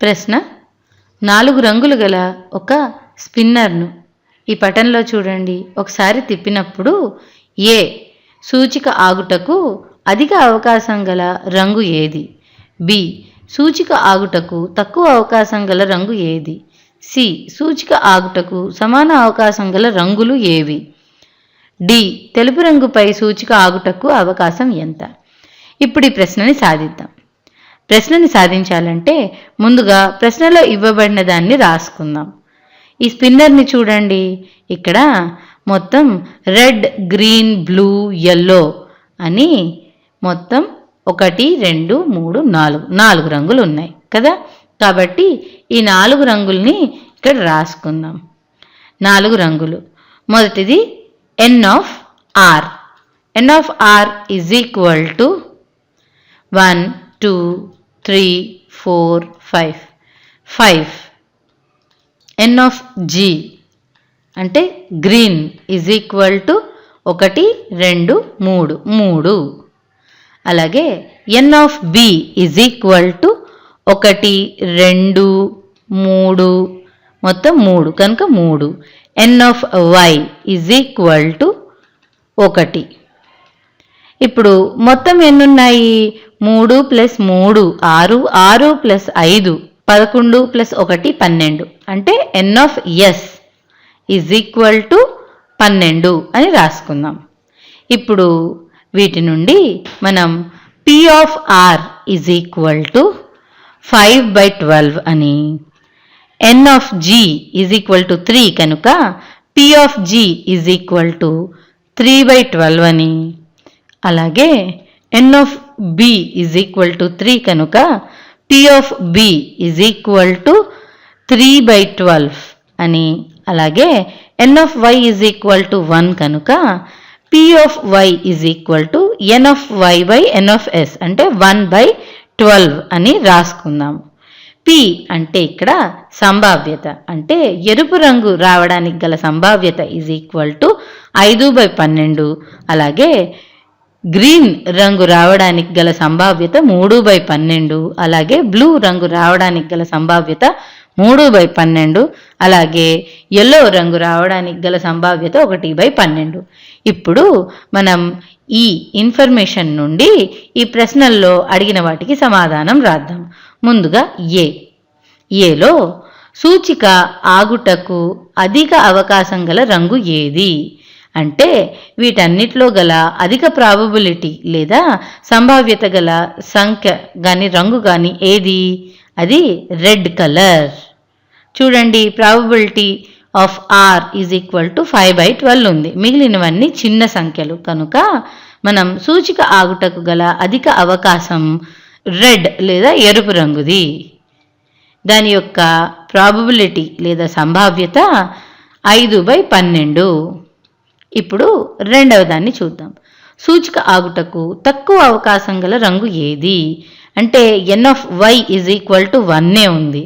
ప్రశ్న. నాలుగు రంగులు గల ఒక స్పిన్నర్ను ఈ పటంలో చూడండి. ఒకసారి తిప్పినప్పుడు ఏ సూచిక ఆగుటకు అధిక అవకాశం గల రంగు ఏది? బి సూచిక ఆగుటకు తక్కువ అవకాశం గల రంగు ఏది? సి సూచిక ఆగుటకు సమాన అవకాశం గల రంగులు ఏవి? డి తెలుపు రంగుపై సూచిక ఆగుటకు అవకాశం ఎంత? ఇప్పుడు ఈ ప్రశ్నని సాధిద్దాం. ప్రశ్నని సాధించాలంటే ముందుగా ప్రశ్నలో ఇవ్వబడిన దాన్ని రాసుకుందాం. ఈ స్పిన్నర్ని చూడండి. ఇక్కడ మొత్తం రెడ్ గ్రీన్ బ్లూ ఎల్లో అని మొత్తం ఒకటి రెండు మూడు నాలుగు నాలుగు రంగులు ఉన్నాయి కదా? కాబట్టి ఈ నాలుగు రంగుల్ని ఇక్కడ రాసుకుందాం. నాలుగు రంగులు. మొదటిది N of R N of R is equal to one two three four five. Five. N of G అంటే గ్రీన్ ఈజ్ ఈక్వల్ టు ఒకటి రెండు మూడు. మూడు. అలాగే N of B is equal to ఒకటి రెండు మూడు. మొత్తం మూడు కనుక మూడు. N of Y is equal to ఒకటి. ఇప్పుడు మొత్తం ఎన్నున్నాయి? మూడు ప్లస్ మూడు ఆరు ఆరు ప్లస్ ఐదు పదకొండు ప్లస్ ఒకటి పన్నెండు. అంటే N of S is equal to పన్నెండు అని రాసుకుందాం. ఇప్పుడు వీటి నుండి మనం P of R is equal to five by twelve అని N of G is equal to three కనుక P of G is equal to three by twelve అని అలాగే N of B is equal to three కనుక P of B is equal to three by twelve అని అలాగే N of Y is equal to one కనుక P of Y is equal to N of Y by N of S అంటే one by twelve అని రాసుకుందాం. P అంటే ఇక్కడ సంభావ్యత అంటే ఎరుపు రంగు రావడానికి గల సంభావ్యత ఈజ్ ఈక్వల్ టు ఐదు బై పన్నెండు. అలాగే గ్రీన్ రంగు రావడానికి గల సంభావ్యత మూడు బై పన్నెండు అలాగే బ్లూ రంగు రావడానికి గల సంభావ్యత మూడు బై పన్నెండు అలాగే ఎల్లో రంగు రావడానికి గల సంభావ్యత ఒకటి బై పన్నెండు. ఇప్పుడు మనం ఈ ఇన్ఫర్మేషన్ నుండి ఈ ప్రశ్నల్లో అడిగిన వాటికి సమాధానం రాద్దాం. ముందుగా ఏ ఏలో సూచిక ఆగుటకు అధిక అవకాశం గల రంగు ఏది? అంటే వీటన్నిటిలో గల అధిక ప్రాబబిలిటీ లేదా సంభావ్యత గల సంఖ్య కానీ రంగు కానీ ఏది? అది రెడ్ కలర్. చూడండి probability of R is equal to five by twelve ఉంది. మిగిలినవన్నీ చిన్న సంఖ్యలు. కనుక మనం సూచిక ఆగుటకు గల అధిక అవకాశం రెడ్ లేదా ఎరుపు రంగుది. దాని యొక్క ప్రాబబిలిటీ లేదా సంభావ్యత ఐదు బై పన్నెండు. ఇప్పుడు రెండవ దాన్ని చూద్దాం. సూచిక ఆగుటకు తక్కువ అవకాశం గల రంగు ఏది? అంటే N of Y is equal to వన్నే ఉంది.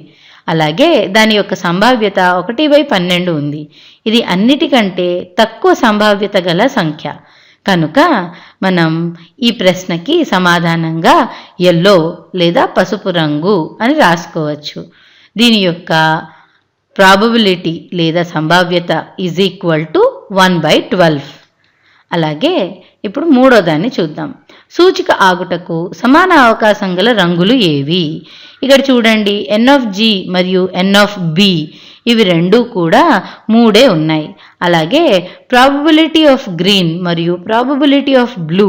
అలాగే దాని యొక్క సంభావ్యత ఒకటి బై పన్నెండు ఉంది. ఇది అన్నిటికంటే తక్కువ సంభావ్యత గల సంఖ్య. కనుక మనం ఈ ప్రశ్నకి సమాధానంగా ఎల్లో లేదా పసుపు రంగు అని రాసుకోవచ్చు. దీని యొక్క ప్రాబబిలిటీ లేదా సంభావ్యత is equal to one by twelve. అలాగే ఇప్పుడు మూడో దాన్ని చూద్దాం. సూచిక ఆగుటకు సమాన అవకాశం గల రంగులు ఏవి? ఇక్కడ చూడండి ఎన్ ఆఫ్ జి మరియు ఎన్ ఆఫ్ బి ఇవి రెండూ కూడా మూడే ఉన్నాయి. అలాగే ప్రాబబిలిటీ ఆఫ్ గ్రీన్ మరియు ప్రాబబిలిటీ ఆఫ్ బ్లూ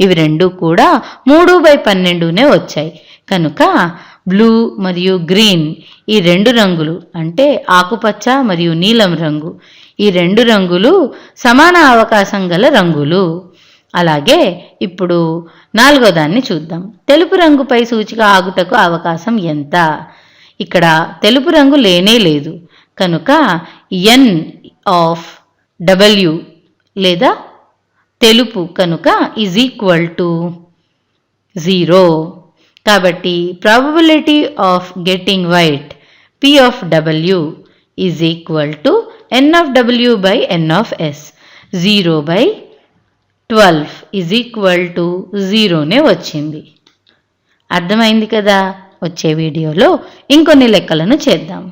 ఇవి రెండూ కూడా మూడు బై పన్నెండునే వచ్చాయి. కనుక బ్లూ మరియు గ్రీన్ ఈ రెండు రంగులు అంటే ఆకుపచ్చ మరియు నీలం రంగు. ఈ రెండు రంగులు సమాన అవకాశం గల రంగులు. అలాగే ఇప్పుడు నాలుగో దాన్ని చూద్దాం. తెలుపు రంగుపై సూచిక ఆగుటకు అవకాశం ఎంత? ఇక్కడ తెలుపు రంగు లేనే లేదు. కనుక ఎన్ ఆఫ్ డబ్ల్యూ లేదా తెలుపు కనుక ఈజ్ ఈక్వల్ టు జీరో కాబట్టి probability of getting white P of W is equal to N of W by N of S zero by twelve is equal to జీరోనే వచ్చింది. అర్థమైంది కదా? వచ్చే వీడియోలో ఇంకొన్ని లెక్కలను చేద్దాం.